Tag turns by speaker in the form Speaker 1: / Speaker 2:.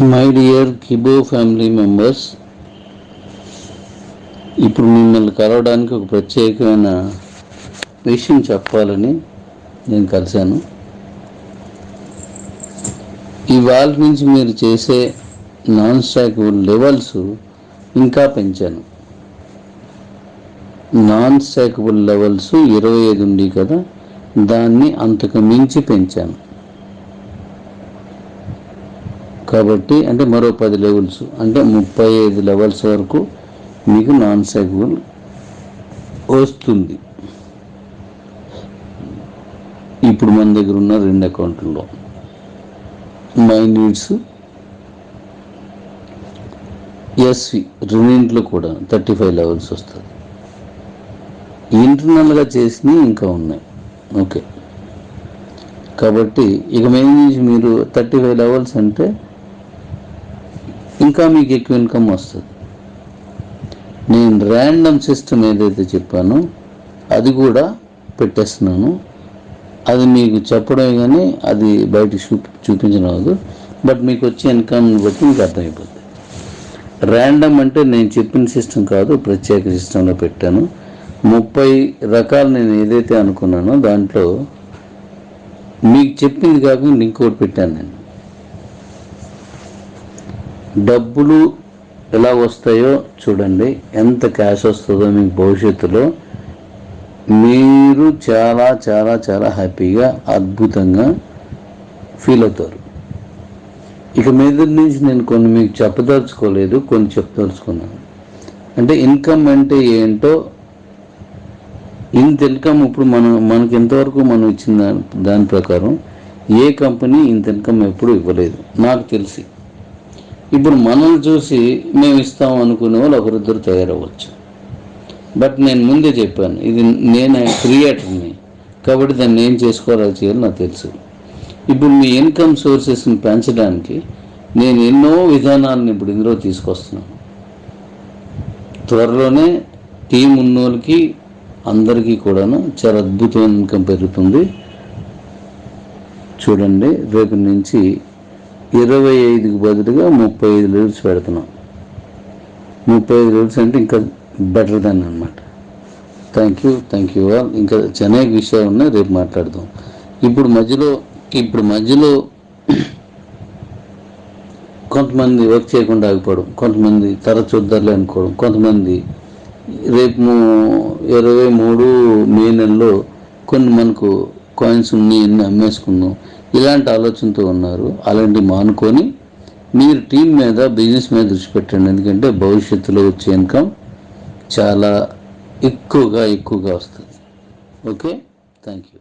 Speaker 1: My dear కిబో family members ఇప్పుడు మిమ్మల్ని కలవడానికి ఒక ప్రత్యేకమైన విషయం చెప్పాలని నేను కలిశాను. ఇవాళ నుంచి మీరు చేసే నాన్ స్టాకబుల్ లెవెల్స్ ఇంకా పెంచాను. నాన్ స్టాకబుల్ లెవెల్స్ ఇరవై ఐదు ఉంది కదా దాన్ని అంతకు మించి పెంచాను. కాబట్టి అంటే మరో పది లెవెల్స్ అంటే ముప్పై ఐదు లెవెల్స్ వరకు మీకు నాన్ స్టాకబుల్ వస్తుంది. ఇప్పుడు మన దగ్గర ఉన్న రెండు అకౌంట్లో మై నీడ్స్ ఎస్వి రెండింట్లో కూడా థర్టీ ఫైవ్ లెవెల్స్ వస్తుంది ఇంటర్నల్గా చేసినవి ఇంకా ఉన్నాయి. ఓకే కాబట్టి ఇక మీద నుంచి మీరు థర్టీ ఫైవ్ లెవెల్స్ అంటే ఇంకా మీకు ఎక్కువ ఇన్కమ్ వస్తుంది. నేను ర్యాండమ్ సిస్టమ్ ఏదైతే చెప్పానో అది కూడా పెట్టేస్తున్నాను. అది మీకు చెప్పడమే కానీ అది బయట చూ చూపించడం బట్ మీకు వచ్చే ఇన్కమ్ని బట్టి మీకు అర్థమైపోతుంది ర్యాండమ్ అంటే నేను చెప్పిన సిస్టమ్ కాదు ప్రత్యేక సిస్టంలో పెట్టాను. ముప్పై రకాలు నేను ఏదైతే అనుకున్నానో దాంట్లో మీకు చెప్పింది కాకుండా ఇంకోటి పెట్టాను నేను. డబ్బులు ఎలా వస్తాయో చూడండి. ఎంత క్యాష్ వస్తుందో మీకు భవిష్యత్తులో. మీరు చాలా చాలా చాలా హ్యాపీగా అద్భుతంగా ఫీల్ అవుతారు. ఇక మీద నుంచి నేను కొన్ని మీకు చెప్పదలుచుకోలేదు కొన్ని చెప్పదలుచుకున్నాను. అంటే ఇన్కమ్ అంటే ఏంటో ఇంత ఇన్కమ్ ఇప్పుడు మనం మనకి ఎంతవరకు మనం ఇచ్చిన దాని దాని ప్రకారం ఏ కంపెనీ ఇంత ఇన్కమ్ ఎప్పుడు ఇవ్వలేదు. నాకు తెలిసి. ఇప్పుడు మనల్ని చూసి మేము ఇస్తాం అనుకునే వాళ్ళు ఒకరిద్దరు తయారవ్వచ్చు. బట్ నేను ముందే చెప్పాను ఇది నేను క్రియేటర్ని కాబట్టి దాన్ని ఏం చేసుకోవాలో చేయాలో నాకు తెలుసు. ఇప్పుడు మీ ఇన్కమ్ సోర్సెస్ని పెంచడానికి నేను ఎన్నో విధానాలను ఇప్పుడు ఇందులో తీసుకొస్తున్నాను. త్వరలోనే టీం ఉన్నోళ్ళకి అందరికీ కూడాను చాలా అద్భుతమైన ఇన్కమ్ పెరుగుతుంది. చూడండి రేపు నుంచి ఇరవై ఐదుకి బదులుగా ముప్పై ఐదు లీటర్స్ పెడుతున్నాం. ముప్పై ఐదు లీటర్స్ అంటే ఇంకా బెటర్ దాన్ అనమాట thank you thank you all ఇంకా అనేక విషయాలు ఉన్నాయి రేపు మాట్లాడదాం. ఇప్పుడు మధ్యలో ఇప్పుడు మధ్యలో కొంతమంది వర్క్ చేయకుండా ఆగిపోవడం కొంతమంది తర చూద్దారులే అనుకోవడం కొంతమంది రేపు ఇరవై మూడు మే నెలలో కొన్ని మనకు కాయిన్స్ ఉన్నాయి అన్ని అమ్మేసుకుందాం. ఇలాంటి ఆలోచనతో ఉన్నారు. అలాంటివి మానుకొని మీరు టీం మీద బిజినెస్ మీద దృష్టి పెట్టండి. ఎందుకంటే భవిష్యత్తులో వచ్చే ఇన్కమ్ చాలా ఎక్కువగా ఎక్కువగా వస్తుంది. ఓకే? Thank you